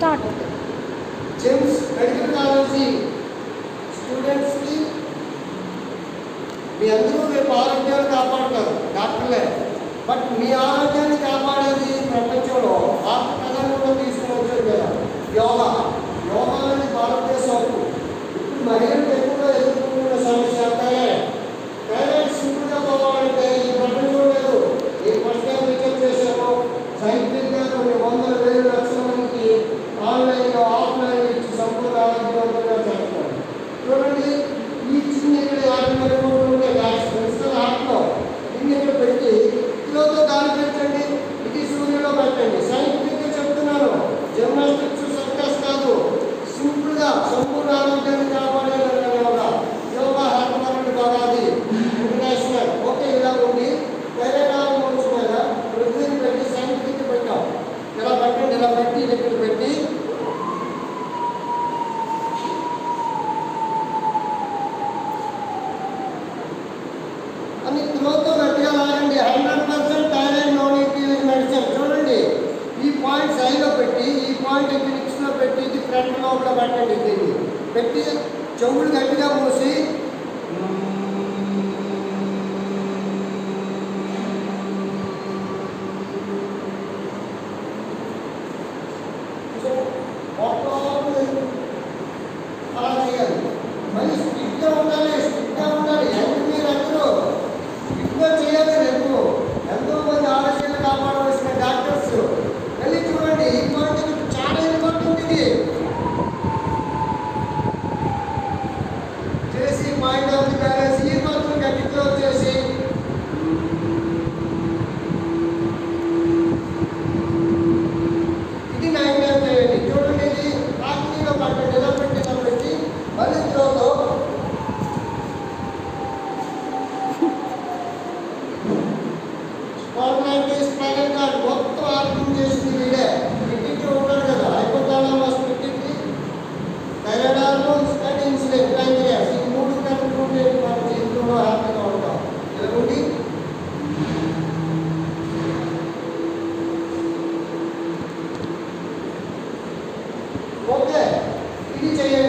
Start James medical college స్టూడెంట్స్కి మీ అందరూ రేపు ఆరోగ్యాన్ని కాపాడుతారు డాక్టర్లే. బట్ మీ ఆరోగ్యాన్ని కాపాడేది ప్రపంచంలో ఆర్థిక ప్రధాని గ్రోత్ గట్టిగా లాగండి hundred percent thyroid no nutrient medicine చూడండి. ఈ పాయింట్ సైడ్లో పెట్టి ఈ పాయింట్ ఫినిక్స్లో పెట్టి ఇది ఫ్రంట్ లోపల పెట్టండి దీన్ని. పెట్టి చెవులు గట్టిగా మూసి ಉದ್ದೇಶಿಸಿದೆ ಬ್ರಿಟಿಷ್ ಒಕ್ಕೂಟದ ಐಪತ್ತಾಳಮ ಸ್ಮೃತಿಗೆ ಕೈರಡಾಲು ಸ್ಟಡಿ ಇನ್ಸಿಡೆಂಟ್ ಆಗಿದೆ ಈ ಮೂರು ಕಂಪ್ಯೂಟರ್ ಮಾಡಿ ಇಂದು ಹಾಕಿ ನೋಡ್ತಾ ನೋಡಿ ಓಕೆ ಇದು ಚೆಯ್ಯ